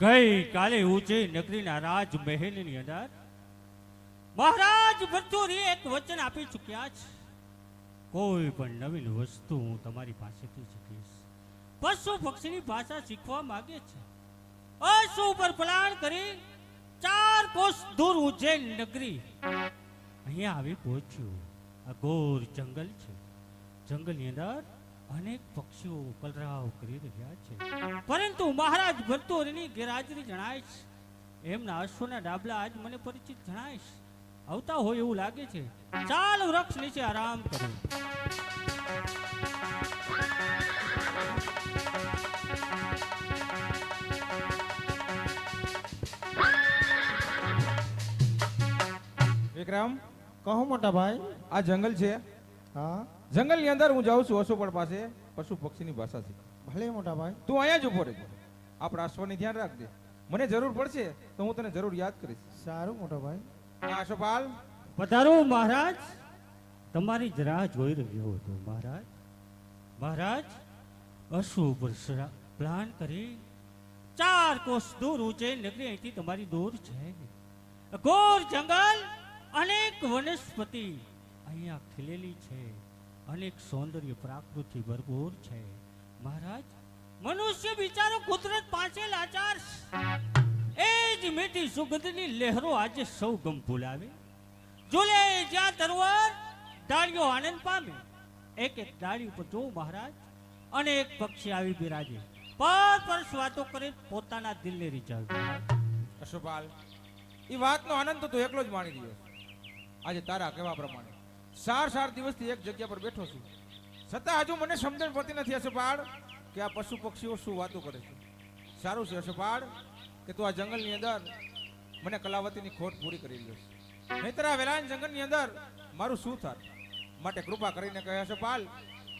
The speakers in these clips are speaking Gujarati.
ગઈ કાલે ઉજ્જૈન નગરીના રાજમહેલની અંદર મહારાજ ભરતુરી એક વચન આપી ચૂક્યા છે. કોઈ પણ નવીન વસ્તુ હું તમારી પાસેથી શીખીશ. પશુ પક્ષીની ભાષા શીખવા માંગે છે. અશુ ઉપર પ્લાન કરી ચાર કોષ દૂર ઉજ્જૈન નગરી. અહીંયા આવી પહોંચ્યું. આ ઘોર જંગલ છે. જંગલની અંદર અનેક પક્ષીઓ કલરાવ કરી રહ્યા છે. પરંતુ મહારાજ ભરતુરની ગેરહાજરી જણાય છે. એમના અશ્વના ડાબલા આજ મને પરિચિત જણાય છે. આવતા હોય એવું લાગે છે. ચાલ વૃક્ષ નીચે આરામ કરો. વિક્રમ, કહો મોટા ભાઈ, આ જંગલ છે? હા? જંગલની અંદર હું જાઉં છું અશોપડ પાસે પશુ પક્ષીની ભાષા શીખ ભલે મોટા ભાઈ. તું અહીંયા જ ઊભો રહેજો. આપણા અશ્વની ધ્યાન રાખજે. મને જરૂર પડશે તો હું તને જરૂર યાદ કરીશ. સારું મોટા ભાઈ. આશોપાલ પધારો મહારાજ. તમારી જ રાહ જોઈ રહ્યો હતો મહારાજ. મહારાજ અશુ ઉપર પ્લાન કરી ચાર કોષ દૂર ઉજ્જૈન નગરી અહીંથી તમારી દૂર છે. ઘોર જંગલ અનેક વનસ્પતિ. અહીંયા ખીલેલી છે. અનેક સૌંદર્ય પ્રાકૃતિ ભરપૂર છે. મહારાજ, મનુષ્ય બિચારો કુદરત પાસે લાચાર એ જ મીઠી સુગંધની લહેરો આજે સૌ ગમ ભૂલાવે. જોલે જ્યાં તરવર ડાળીઓ આનંદ પામે. એક એક ડાળી ઉપર જો મહારાજ અને એક પક્ષી આવી બિરાજે. પર પર વાતો કરે, પોતાના દિલને રીઝાવે. અશોપાલ એ વાતનો આનંદ તો તું એકલો જ માણી રહ્યો. આજે તારા કહેવા પ્રમાણે. સાર સાર દિવસથી એક જગ્યા પર બેઠો છું. છતાં હજુ મને સમજણ પડતી નથી અશોપાળ કે આ પશુ પક્ષીઓ શું વાતો કરે છે. સારું છે અશોપાળ કે તું આ જંગલની અંદર મને કલાવતીની ખોટ પૂરી કરી રહ્યો છે નહીતર આ વેલાન જંગલની અંદર મારું શું થાય માટે કૃપા કરીને કહે અશોપાલ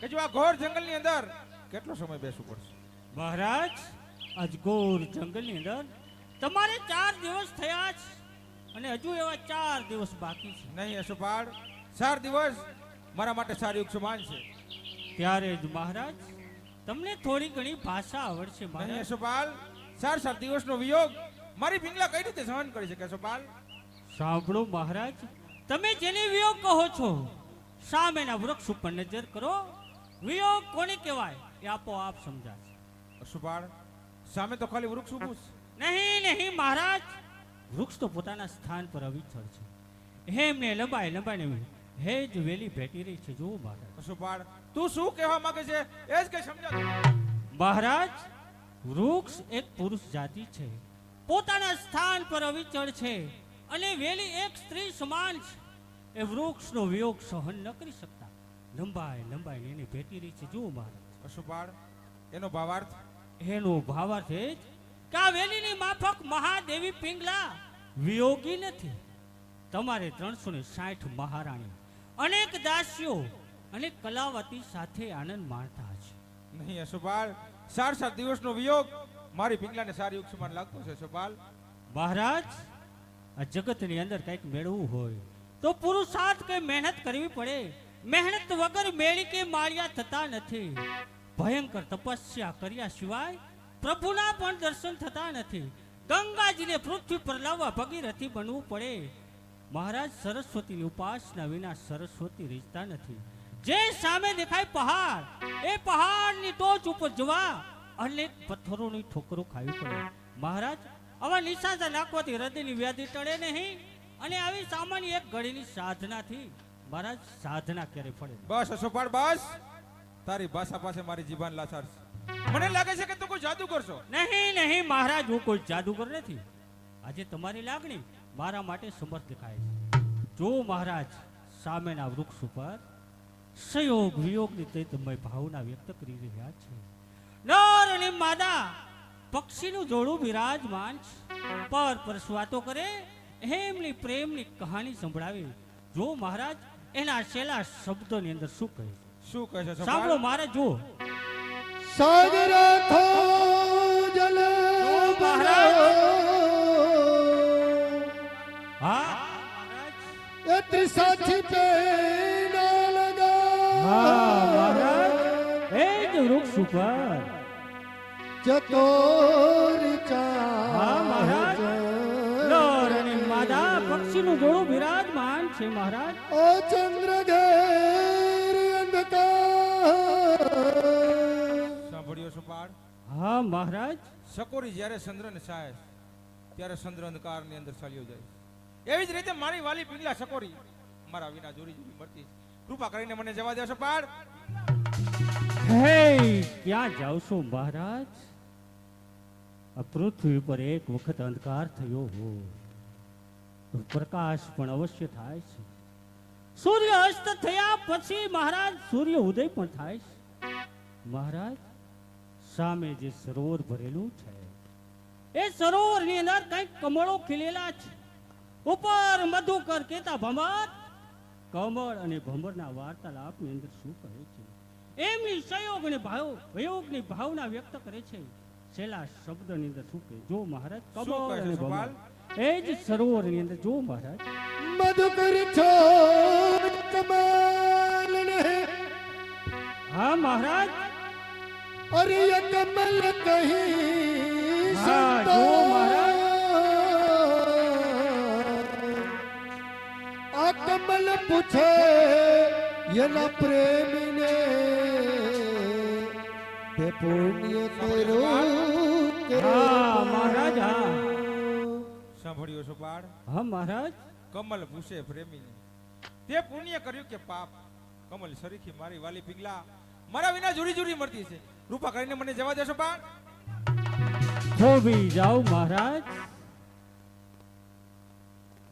કે જો આ ઘોર જંગલની અંદર કેટલો સમય બેસવું પડશે? મહારાજ આજ ઘોર જંગલની અંદર તમારે ચાર દિવસ થયા છે અને હજુ એવા ચાર દિવસ બાકી છે. નહીં અશોપાળ ચાર દિવસ મારા માટે સારી સમાન છે. ત્યારે જ મહારાજ તમને થોડી ઘણી ભાષા આવડશે મને અશોપાલ ચાર સાત દિવસનો વિયોગ મારી પિંગલા કઈ રીતે સહન કરી શકે અશોપાલ સાંભળો મહારાજ તમે જેને વિયોગ કહો છો સામેના વૃક્ષ ઉપર નજર કરો. વિયોગ કોને કહેવાય? એ આપોઆપ સમજાશે. અશોપાલ સામે તો ખાલી વૃક્ષ ઊભું છે. નહીં નહીં મહારાજ. વૃક્ષ તો પોતાના સ્થાન પર અવિચળ છે. એમને લંબાઈ લંબાઈને હે જ વેલી ભેટી રહી છે જો મહારાજ અશોપાલ તું શું કહેવા માંગે છે? એ જ કે સમજો મહારાજ વૃક્ષ એક પુરુષ જાતિ છે. પોતાના સ્થાન પર અવિચળ છે અને વેલી એક સ્ત્રી સમાન છે. એ વૃક્ષનો વિયોગ સહન ન કરી શકતા. લંબાઈ લંબાઈ એની ભેટી રહી છે જો મહારાજ. અશોપાલ એનો ભાવાર્થ? એનો ભાવાર્થ એ જ કે આ વેલીની માફક મહાદેવી પિંગલા વિયોગી નથી. તમારે ત્રણસો ને સાઠ મહારાણી અનેક દાસીઓ અને કલાવતી સાથે આનંદ માણતા છે. નહીં અશુપાલ સાર સાત દિવસનો વિયોગ મારી પિંગલાને સારી યુગ સમાન લાગતો છે અશુપાલ. મહારાજ આ જગતની અંદર કંઈક મેળવવું હોય તો પુરુષાર્થ કે મહેનત કરવી પડે. મહેનત વગર મેળી કે માળિયા થતા નથી. ભયંકર તપસ્યા કર્યા સિવાય પ્રભુના પણ દર્શન થતા નથી. ગંગાજીને પૃથ્વી પર લાવવા ભગીરથી બનવું પડે. મહારાજ સરસ્વતીની ઉપાસના વિના સરસ્વતી રીચતા નથી. જે સામે દેખાય પહાડ એ પહાડની ટોચ ઉપર જવા અનેક પથ્થરોની ઠોકરો ખાવી પડે. મહારાજ આવા નિશાસા નાખવાથી હૃદયની વ્યાધિ ટળે નહીં અને આવી સામાન્ય એક ઘડીની સાધનાથી મહારાજ સાધના ક્યારે પડે બસ અશોપાલ બસ. તારી ભાષા પાસે મારી જીભાન લાચાર મને લાગે છે કે તું કોઈ જાદુ કરશો નહીં નહીં મહારાજ હું કોઈ જાદુગર નથી. આજે તમારી લાગણી મારા માટે સમર્થ દેખાય છે. જો મહારાજ સામેના વૃક્ષ ઉપર સંયોગ વિયોગની તૈતમય ભાવના વ્યક્ત કરી રહ્યા છે. નર અને માદા પક્ષીનું જોડું બિરાજમાન છે. પર પર વાતો કરે એમની પ્રેમની કહાણી સંભળાવી. જો મહારાજ એના છેલ્લા શબ્દોની અંદર શું કહે? છે શું કહે છે? સાંભળો મહારાજ જુઓ. સાગર થો જલ મહારાજ. હા? મહારાજ એ ત્રિસાથી પે ના લગા. હા મહારાજ. એ જ વૃક્ષ ઉપર. ચતોર હા, મહારાજ. નર અને માદા પક્ષીનું જોડું બિરાજમાન છે મહારાજ. ઓ ચંદ્ર ઘેર અંધકાર. સાંભળ્યો છો પાડ હા મહારાજ. સકોરી જ્યારે ચંદ્રને સાય ત્યારે ચંદ્ર અંધકારની અંદર ચાલ્યો જાય. એવી જ રીતે મારી વાલી પિંગલા સકોરી. મારા વિના જોડી જોડી મળતી કૃપા કરીને મને જવા દેશો, પાડ. હે, ક્યાં જાવ છો મહારાજ? આ પૃથ્વી પર એક વખત અંધકાર થયો તો પ્રકાશ પણ અવશ્ય થાય છે. સૂર્ય અસ્ત થયા પછી મહારાજ, સૂર્ય ઉદય પણ થાય છે. મહારાજ, સામે જે સરોવર ભરેલું છે, એ સરોવરની અંદર કંઈક કમળો ખીલેલા છે. ઉપર મધુકર કેતા ભમર. કમળ અને ભમરના વાર્તાલાપની અંદર શું કહે છે? એમની સંયોગ અને ભાવ વિયોગની ભાવના વ્યક્ત કરે છે. છેલ્લા શબ્દની અંદર શું કહે? જો મહારાજ કમળ અને ભમર. એ જ સરોવરની અંદર જો મહારાજ. મધુકર છો કમળ ને. હા મહારાજ? અરે કમલ કહી હા, જો આ પૂછે એના પ્રેમીને તે પુણ્ય કરું મહારાજ, હા. સાંભળ્યો છો બાળ? હા મહારાજ. કમલ પૂછે પ્રેમીને તે પુણ્ય કર્યું કે પાપ? કમલ સરીખી મારી વાલી પિંગલા મારા વિના જુરી જુરી મળતી છે. કૃપા કરીને મને જવા દેશો બાળ. થોભી જાઓ મહારાજ.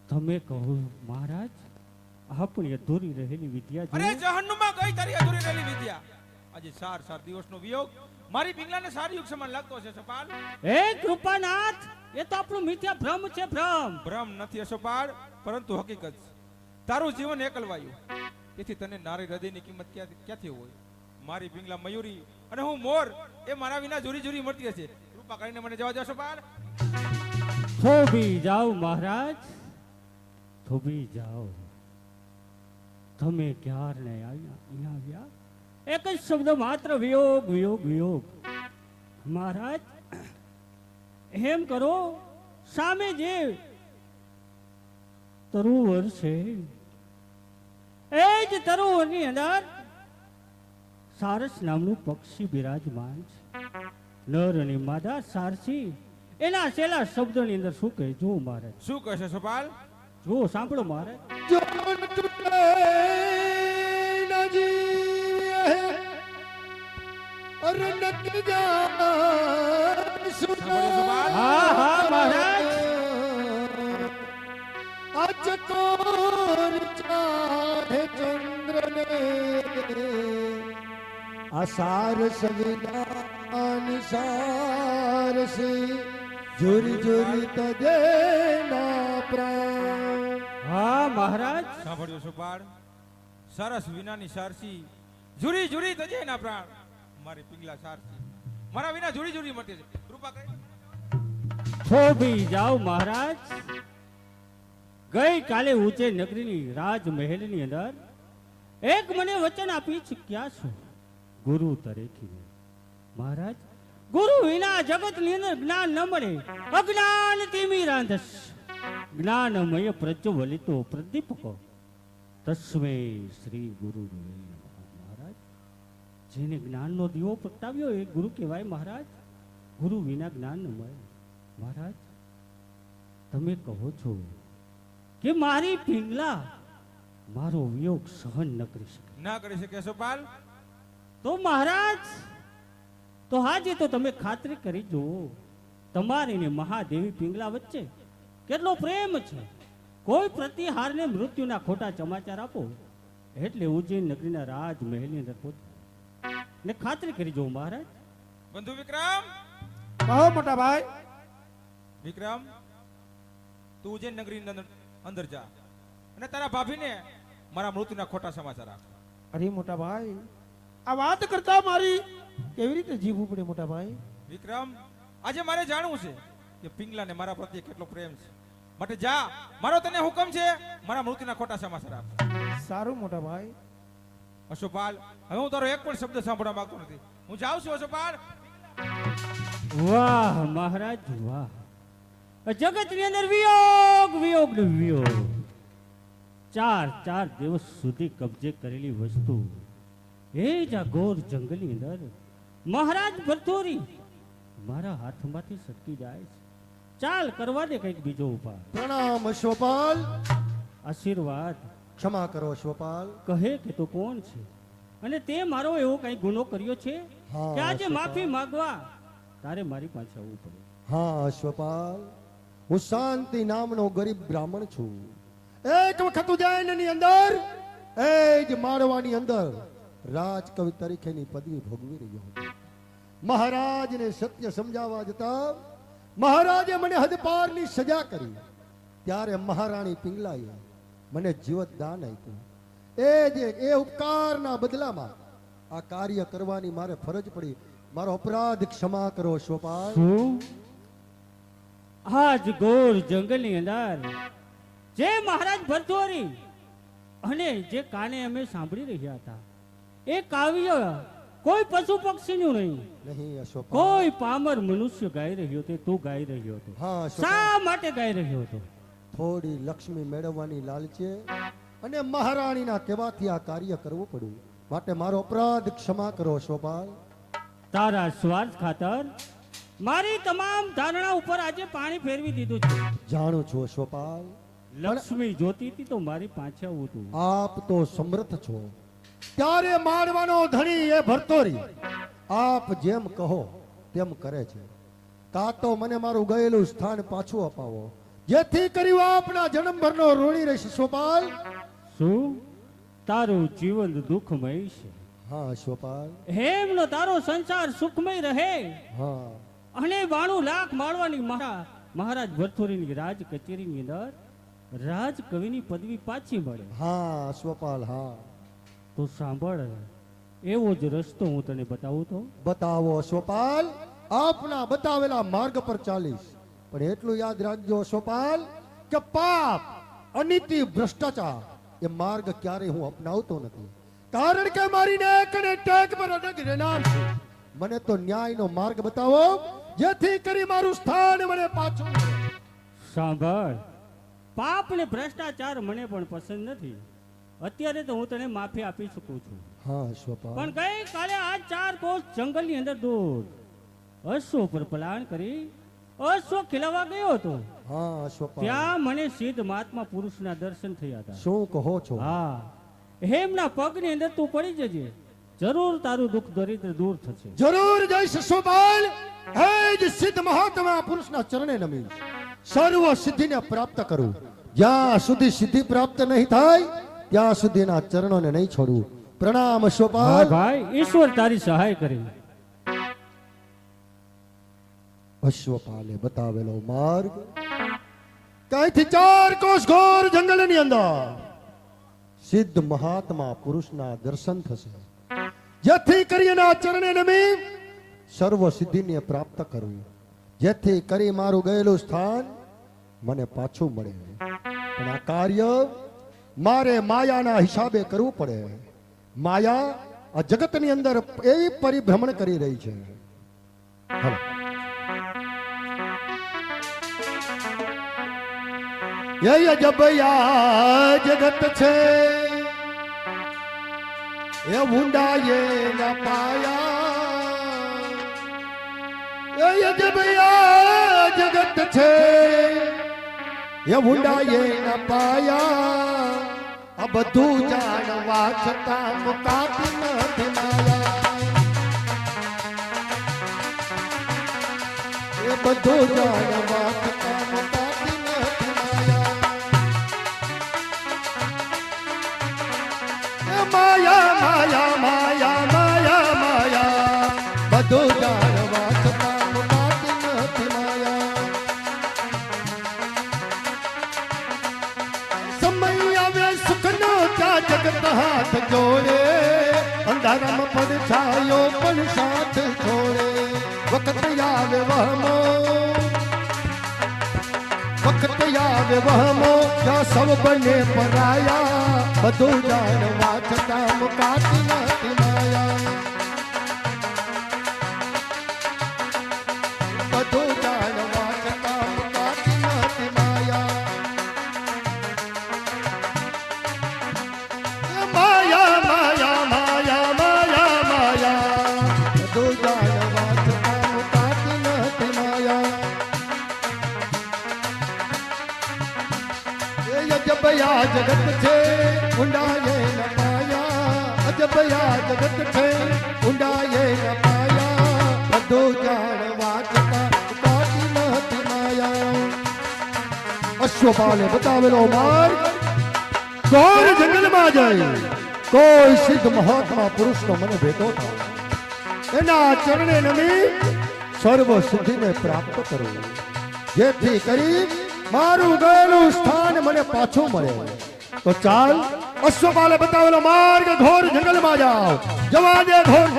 તમે કહો મહારાજ. આપણી અધૂરી રહેલી વિદ્યા અરે જહન્નુમાં ગઈ તારી અધૂરી રહેલી વિદ્યા. આજે સાર સાર દિવસનો વિયોગ. મારી પિંગલાને સારી યુગ સમાન લાગતો છે સપાલ હે કૃપાનાથ એ તો આપણો મિથ્યા ભ્રમ છે ભ્રમ. ભ્રમ નથી અસોપાળ પરંતુ હકીકત તારું જીવન એકલવાયું. તેથી તને નારી હૃદયની કિંમત ક્યાંથી હોય? મારી પિંગલા મયુરી અને હું મોર એ મારા વિના જુરી જુરી મળતી હશે. કૃપા કરીને મને જવા દેશો પાર થોભી જાઓ મહારાજ. થોભી જાઓ. તમે ક્યારને આવ્યા અહીંયા આવ્યા? એક જ શબ્દ માત્ર વિયોગ વિયોગ વિયોગ. મહારાજ એમ કરો સામે જે તરુવર છે એ જ તરુવરની અંદર સારસ નામનું પક્ષી બિરાજમાન છે. નર અને માદા સારસી એના છેલ્લા શબ્દની અંદર શું કહે જો મહારાજ? શું કહેશે સપાલ? જો સાંભળો મહારાજ. જોન તૂટે ન જીવે અરે નકી જા સુના હા હા મહારાજ આજ કોર ચાહે ચંદ્રને આસાર સે જોરી જોરી તજે ના પ્રાણ હા મહારાજ. સાંભળ્યો સુપાળ. સરસ વિનાની સારસી. જુરી જુરી તજે ના પ્રાણ. મારી પિંગલા સારસી. મારા વિના જુરી જુરી મટે છે કૃપા કરી. થોભી જાઓ મહારાજ. ગઈ કાલે ઊંચે નગરીની રાજ મહેલની અંદર એક મને વચન આપી ચૂક્યા છો. ગુરુ તરીકે. મહારાજ ગુરુ વિના જગતની અંદર જ્ઞાન ન મળે. અજ્ઞાન તીમી રાંધસ જ્ઞાનમય પ્રજ્વલિતો પ્રદીપકો. તસ્મે શ્રી ગુરુ મહારાજ. જેને જ્ઞાનનો દીવો પ્રગટાવ્યો એ ગુરુ કહેવાય મહારાજ. ગુરુ વિના જ્ઞાન મળે મહારાજ તમે કહો છો કે મારી પિંગલા મારો વિયોગ સહન ન કરી શકે. ના કરી શકે સોપાલ તો મહારાજ તો હાજી તો તમે ખાતરી કરી જુઓ. તમારી ને મહાદેવી પિંગલા વચ્ચે કેટલો પ્રેમ છે. કોઈ પ્રતિહારને મૃત્યુના ખોટા સમાચાર આપો. એટલે ઉજ્જૈન નગરીના રાજમહેલની અંદર પહોંચો ને ખાતરી કરી જોઉં મહારાજ. બંધુ વિક્રમ? કહો મોટા ભાઈ. વિક્રમ તું ઉજ્જૈન નગરી અંદર અંદર જા. અને તારા ભાભીને મારા મૃત્યુના ખોટા સમાચાર આપ. અરે મોટા ભાઈ આ વાત કરતા મારી કેવી રીતે જીવવું પડે મોટા ભાઈ? વિક્રમ આજે મારે જાણવું છે કે પિંગલાને મારા પ્રત્યે કેટલો પ્રેમ છે. માટે જા મારો તને હુકમ છે મારા મૃત્યુના ખોટા સમાચાર આપ. સારું મોટા ભાઈ. અશોપાલ હવે હું તારો એક પણ શબ્દ સાંભળવા માંગતો નથી. હું જાઉં છું અશોપાલ વાહ મહારાજ વાહ. જગતની અંદર વિયોગ વિયોગ ને વિયોગ. ચાર ચાર દિવસ સુધી કબજે કરેલી વસ્તુ. એ જ આ ઘોર જંગલની અંદર. મહારાજ ભરથોરી. મારા હાથમાંથી સટકી જાય છે. ચાલ કરવા દે કંઈક બીજો ઉપાય પ્રણામ અશ્વપાલ. આશીર્વાદ. ક્ષમા કરો અશ્વપાલ. કહે કે તું કોણ છે? અને તે મારો એવો કઈ ગુનો કર્યો છે? કે આજે માફી માંગવા? તારે મારી પાસે આવવું પડે. હા અશ્વપાલ. હું શાંતિ નામનો ગરીબ બ્રાહ્મણ છું. એક વખત ઉજ્જૈનની અંદર એ જ માળવાની અંદર રાજકવિ તરીકેની પદવી ભોગવી રહ્યો હતો. મહારાજને સત્ય સમજાવવા જતા મહારાજે મને હદપારની સજા કરી. ત્યારે મહારાણી પિંગલાએ મને જીવત દાન આપ્યું. એ જે, એ ઉપકારના બદલામાં આ કાર્ય કરવાની મારે ફરજ પડી. મારો અપરાધ ક્ષમા કરો અશ્વપાલ શું? આજ ગોર જંગલની અંદર જે મહારાજ ભરતોરી અને જે કાને અમે સાંભળી રહ્યા હતા, એ કાવ્ય કોઈ પશુ પક્ષીનું નહીં. કોઈ પામર મનુષ્ય ગાઈ રહ્યો તે તું ગાઈ રહ્યો હતો. હા શા માટે ગાઈ રહ્યો હતો? થોડી લક્ષ્મી મેળવવાની લાલચે અને મહારાણીના કહેવાથી આ કાર્ય કરવું પડ્યું. માટે મારો અપરાધ ક્ષમા કરો શોભાલ તારા સ્વાર્થ ખાતર મારી તમામ ધારણા ઉપર આજે પાણી ફેરવી દીધું છે. જાણું છું શોપાલ લક્ષ્મી જોતી હતી તો મારી પાછળ આવું આપ તો સમર્થ છો. ત્યારે મારવાનો ધણી એ ભરતોરી. આપ જેમ કહો તેમ કરે છે. કા તો મને મારું ગયેલું સ્થાન પાછું અપાવો. જેથી કર્યું આપના જન્મભરનો ઋણી રહેશે અશોપાલ શું? તારું જીવન દુઃખમય છે. હા અશોપાલ હેમનો તારો સંસાર સુખમય રહે. હા. અને બાણું લાખ માળવાની મારા મહારાજ ભરથોરીની રાજ કચેરીની અંદર રાજ કવિની પદવી પાછી મળે. હા અશ્વપાલ હા. તો સાંભળ એવો જ રસ્તો હું તને બતાવું તો. બતાવો અશ્વપાલ આપના બતાવેલા માર્ગ પર ચાલીશ. પણ એટલું યાદ રાખજો અશ્વપાલ કે પાપ અનીતિ ભ્રષ્ટાચાર એ માર્ગ ક્યારે હું અપનાવતો નથી. કારણ કે મારી નેક અને ટેક પર અડગ રહેનાર છે. મને તો ન્યાયનો માર્ગ બતાવો જેથી કરી મારું સ્થાન મને પાછું સાંભળ પાપ ને ભ્રષ્ટાચાર મને પણ પસંદ નથી. અત્યારે તો હું તને માફી આપી શકું છું. હા સ્વપા પણ ગઈ કાલે આ ચાર કોષ જંગલની અંદર દૂર અશ્વ પર પલાણ કરી અશ્વ ખીલવા ગયો હતો. હા સ્વપા ત્યાં મને સિદ્ધ મહાત્મા પુરુષના દર્શન થયા હતા. શું કહો છો? હા. હેમના પગની અંદર તું પડી જજે. જરૂર તારું દુઃખ દરિદ્ર દૂર થશે. જરૂર જઈશ અશ્વપાલ. હે જ સિદ્ધ મહાત્મા પુરુષના ચરણે નમી. સર્વ સિદ્ધિને પ્રાપ્ત કરું. જ્યાં સુધી સિદ્ધિ પ્રાપ્ત નહીં થાય ત્યાં સુધીના ચરણોને નહીં છોડવું પ્રણામ અશ્વપાલ. ભાઈ ઈશ્વર તારી સહાય કરે. અશ્વપાલે બતાવેલો માર્ગ. કઈથી ચાર કોષ ઘોર જંગલની અંદર સિદ્ધ મહાત્મા પુરુષના દર્શન થશે. જેથી કરી એના ચરણે નમી સર્વ સિદ્ધિને પ્રાપ્ત કરવું જેથી કરી મારું ગયેલું સ્થાન મને પાછું મળે. પણ આ કાર્ય મારે માયાના હિસાબે કરવું પડે. માયા આ જગતની અંદર એવી પરિભ્રમણ કરી રહી છે. એ જબયા જગત છે. એ ઊંડાએ ના પાયા. એ જગત છે. એ ઊંડાએ ના પાયા આ બધું જાણવા છતાં મુકાત નથી માયા એ બધું જાણવા વહમો. વખત આવે વહમો ત્યાં સૌ બને પરાયા બધું જાણવા છતાં છે ઊંડાએ ન પાયા અજબયા જગત છે ઊંડાએ ન પાયા, બધું જાણવા છતાં નથી માયા. અશ્વપાલે બતાવેલો માર્ગ ઘોર જંગલમાં જાય. કોઈ સિદ્ધ મહાત્મા પુરુષનો મને ભેટો થાય. એના ચરણે નમી સર્વ સિદ્ધિને પ્રાપ્ત કરું. જેથી કરી મારું ગયેલું સ્થાન મને પાછું મળે. તો ચાલ, અશ્વપાલે બતાવેલો માર્ગ, ઘોર જંગલમાં જાઓ. જવા દે ઘોર.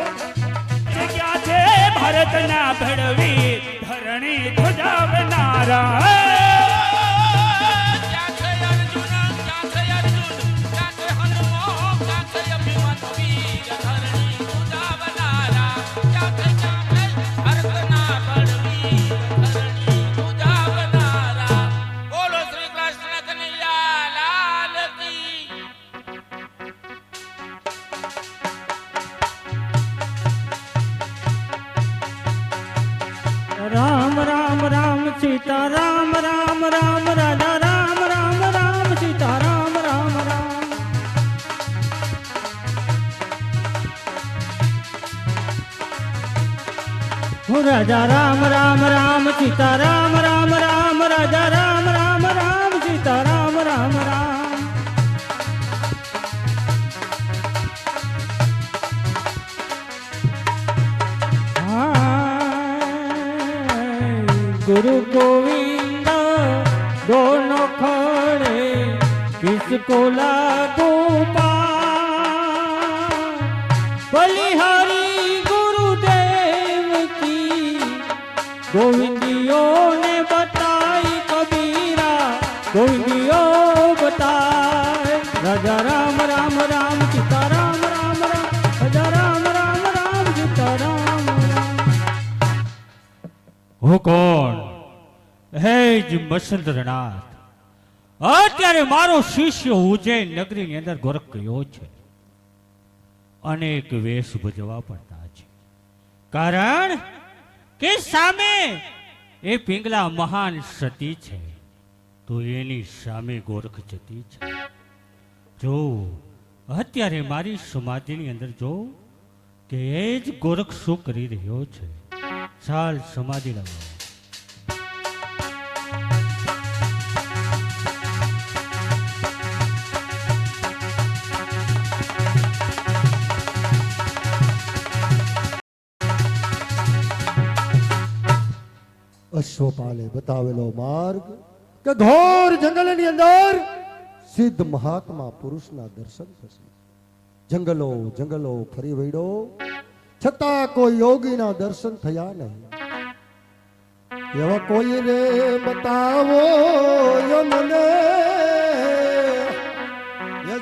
જગ્યા છે ભારતના ભડવી ધરણી ધ્વજાવનારા मुझको लागो बलिहारी गुरुदेव की गोविंदियों ने बताई कबीरा। गोविंदियों बताए, राजा राम राम राम, सीता राम राम राम, राजा राम राम राम, सीता राम राम। हो कौन? है जी मसंद्रनाथ। અત્યારે મારો શિષ્ય ઉજ્જૈન નગરીની અંદર ગોરખ ગયો છે. અનેક વેશ ભજવા પડતા છે. કારણ કે સામે એ પિંગલા મહાન સતી છે, તો એની સામે ગોરખ જતી છે. જો, અત્યારે મારી સમાધિની અંદર જો કે એ જ ગોરખ શું કરી રહ્યો છે? ચાલ સમાધિ લગાવો. અશ્વપાલે બતાવેલો માર્ગ. કે ઘોર જંગલની અંદર સિદ્ધ મહાત્મા પુરુષના દર્શન થશે. જંગલો જંગલો ફરી વળ્યો. છતાં કોઈ યોગીના દર્શન થયા નહીં. એવા કોઈ રે બતાવો યમને. એ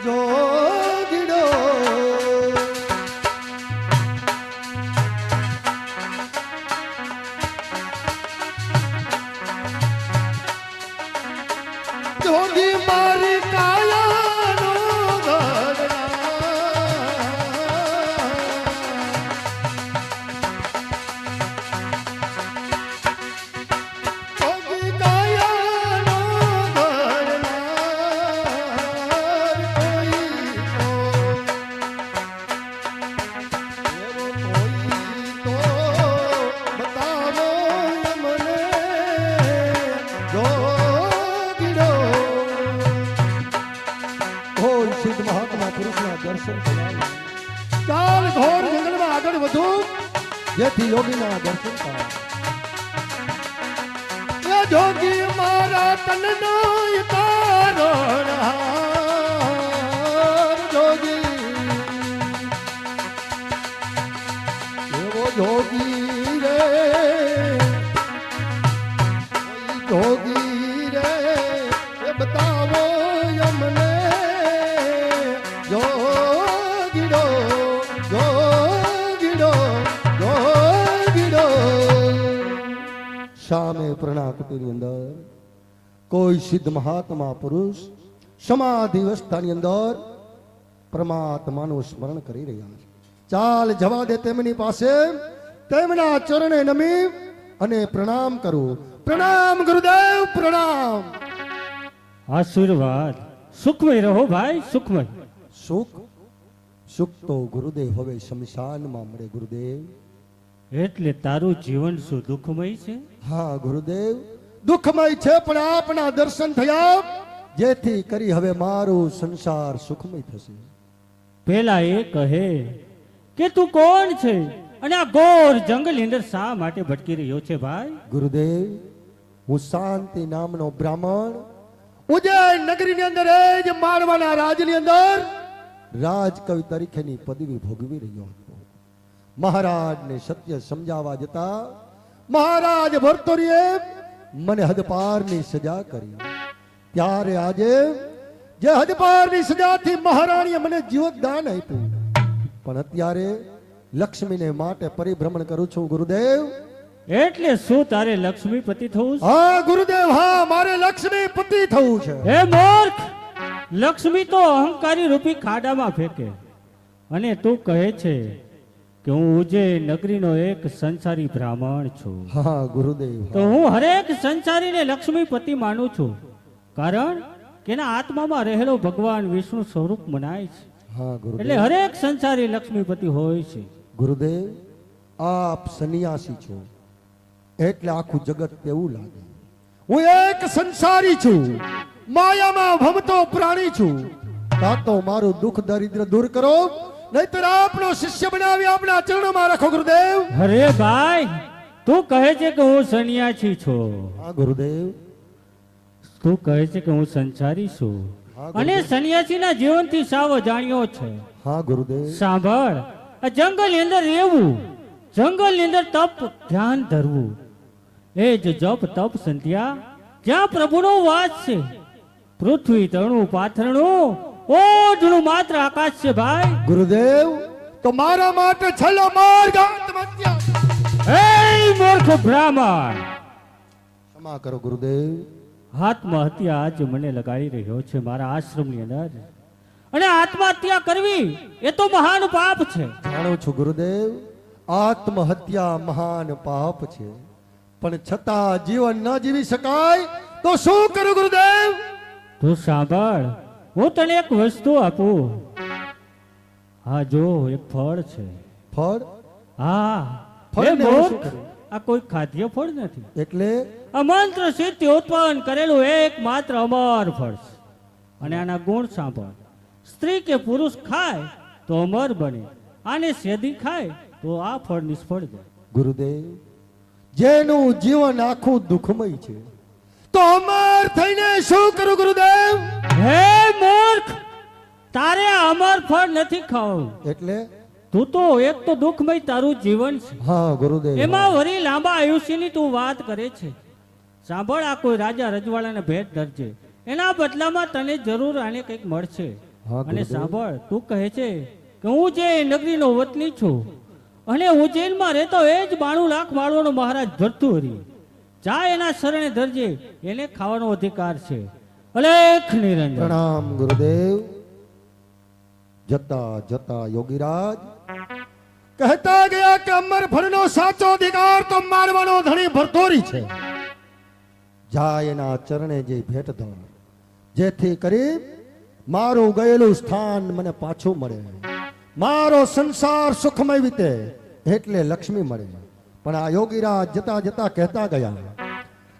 যদি মার কায়া સિદ્ધ મહાત્મા પુરુષ સમાધિ અવસ્થાની અંદર પરમાત્માનું સ્મરણ કરી રહ્યા છે. ચાલ જવા દે તેમની પાસે. તેમના ચરણે નમી અને પ્રણામ કરું. પ્રણામ ગુરુદેવ પ્રણામ. આશીર્વાદ. સુખમય રહો ભાઈ સુખમય. સુખ સુખ તો ગુરુદેવ હવે શમશાનમાં મળે ગુરુદેવ. એટલે તારું જીવન શું દુઃખમય છે? હા ગુરુદેવ. દુઃખમય છે પણ આપના દર્શન થયા. જેથી કરી હવે મારું સંસાર સુખમય થશે. પેલા એ કહે કે તું કોણ છે? અને આ ગોર જંગલની અંદર શા માટે ભટકી રહ્યો છે ભાઈ? ગુરુદેવ હું શાંતિ નામનો બ્રાહ્મણ. ઉજ્જૈન નગરીની અંદર એ જ માળવાના રાજની અંદર રાજકવિ તરીકેની પદવી ભોગવી રહ્યો હતો. મહારાજને સત્ય સમજાવવા જતા મહારાજ ભરતોરીએ મને હદપારની સજા કરી. ત્યારે આજે જે હદપારની સજાથી મહારાણીએ મને જીવતદાન આપ્યું. પણ અત્યારે લક્ષ્મીને માટે પરિભ્રમણ કરું છું ગુરુદેવ. એટલે શું તારે લક્ષ્મીપતિ થવું છે? હા ગુરુદેવ હા મારે લક્ષ્મી પતિ થવું છે. હે મૂર્ખ! લક્ષ્મી તો અહંકારી રૂપી ખાડામાં ફેંકે. અને તું કહે છે કે હું ઉજ્જૈન નગરીનો એક સંસારી બ્રાહ્મણ છું. હા ગુરુદેવ. તો હું હરેક સંસારીને લક્ષ્મીપતિ માનું છું. કારણ કે એના આત્મામાં રહેલો ભગવાન વિષ્ણુ સ્વરૂપ મનાય છે. હા એટલે હરેક સંસારી લક્ષ્મીપતિ હોય છે. ગુરુદેવ આપ સન્યાસી છો. એટલે આખું જગત તેવું લાગે? હું એક સંસારી છું. માયામાં ભમતો પ્રાણી છું. તો મારું દુઃખ દરિદ્ર દૂર કરો? નહીતર આપનો શિષ્ય બનાવી આપના ચરણોમાં રાખો ગુરુદેવ. અરે ભાઈ તું કહે છે કે હું સન્યાસી છું. હા ગુરુદેવ. તું કહે છે કે હું સંસારી છું. અને સન્યાસીના જીવનથી સાવ જાણ્યો છે. હા ગુરુદેવ. સાંભળ આ જંગલની અંદર રહેવું જંગલની અંદર તપ ધ્યાન ધરવું. એ જ જપ તપ સંધ્યા જ્યાં પ્રભુનો વાસ છે. પૃથ્વી તણું પાથરણું ઓઢણું માત્ર આકાશ છે ભાઈ. ગુરુદેવ તો મારા માટે છેલ્લો માર્ગ આત્મહત્યા. એ મૂર્ખ બ્રાહ્મણ. ક્ષમા કરો ગુરુદેવ. આત્મહત્યા આજ મને લગાડી રહ્યો છે મારા આશ્રમની અંદર. અને આત્મહત્યા કરવી એ તો મહાન પાપ છે. જાણું છું ગુરુદેવ આત્મહત્યા મહાન પાપ છે. પણ છતાં જીવન ન જીવી શકાય તો શું કરું ગુરુદેવ? તું સાંભળ હું તને એક વસ્તુ આપું. હા જો એક ફળ છે. ફળ? હા. ફળ એ મૂર્ખ, આ કોઈ ખાદ્ય ફળ નથી. એટલે? આ મંત્ર સિદ્ધિ ઉત્પન્ન કરેલું એકમાત્ર અમર ફળ છે. અને આના ગુણ સાંભળ. સ્ત્રી કે પુરુષ ખાય તો અમર બને. આને સેદી ખાય તો આ ફળ નિષ્ફળ જાય. ગુરુદેવ જેનું જીવન આખું દુઃખમય છે. તો અમર થઈને શું કરું ગુરુદેવ? હે મૂર્ખ તારે અમર ફળ નથી ખાવું. એટલે? તું તો એક તો દુઃખમય તારું જીવન છે. હા ગુરુદેવ. એમાં વરી લાંબા આયુષ્યની તું વાત કરે છે. સાંભળ આ કોઈ રાજા રજવાડાને ભેટ ધરજે. એના બદલામાં તને જરૂર આને કંઈક મળશે. અને સાંભળ તું કહે છે કે હું જે નગરીનો વતની છું અને ઉજ્જૈનમાં રહેતો એ જ બાણું લાખ માળવાનો મહારાજ ભરતુહરી જા એના શરણે ધરજે એને ખાવાનો અધિકાર છે. અલેખ નિરંજન. પ્રણામ ગુરુદેવ. જતા જતા યોગીરાજ. કહેતા ગયા કે અમર ફળનો સાચો અધિકાર તો મારવાનો ધણી ભરતોરી છે. જા એના ચરણે જે ભેટ ધર જેથી કરી મારું ગયેલું સ્થાન મને પાછું મળે. મારો સંસાર સુખમય વીતે એટલે લક્ષ્મી મળે. પણ આ યોગીરાજ જતા જતા કહેતા ગયા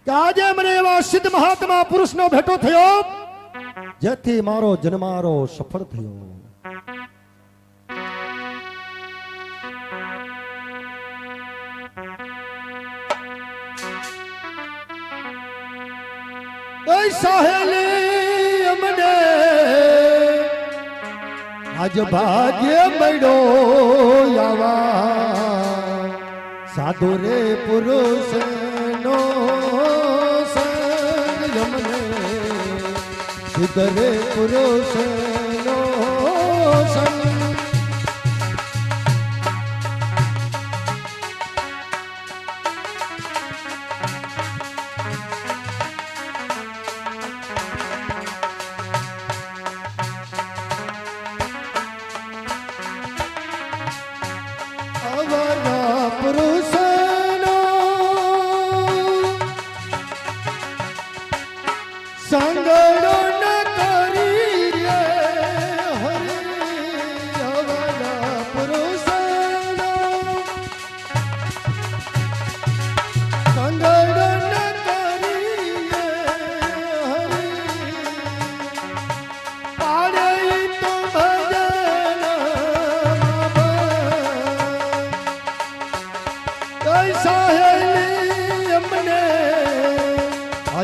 કે આજે મને એવા સિદ્ધ મહાત્મા પુરુષનો ભેટો થયો, જેથી મારો જન્મારો સફળ થયો. સાહેલી અમને આજ ભાગ્ય મળ્યો આવા. સાધુ રે પુરુષ નો સંગ અમને સિદ્ધ રે પુરુષ નો સંગ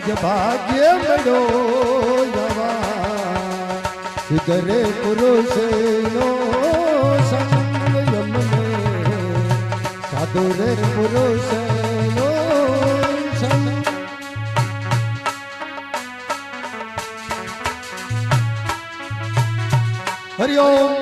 આજ ભાગ્ય મળ્યો નવા સુધરે પુરુષ નો સંગ યમને. સાધુ રે પુરુષ નો સંગ હરિઓમ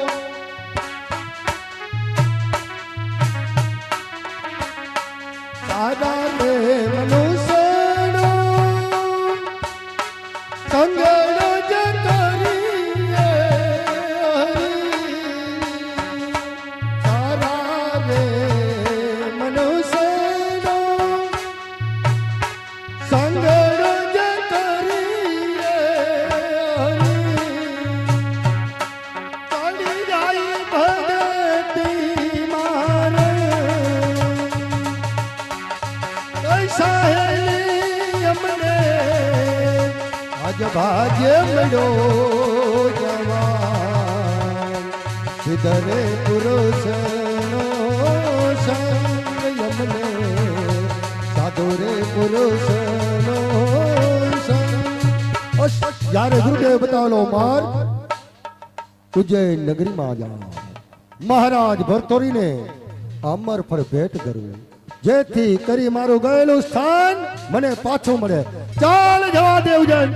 ઉજ્જૈન નગરીમાં જાઓ. મહારાજ ભરતોરીને અમર પર ભેટ કરવું જેથી કરી મારું ગયેલું સ્થાન મને પાછું મળે. ચાલ જવા દે ઉજ્જૈન.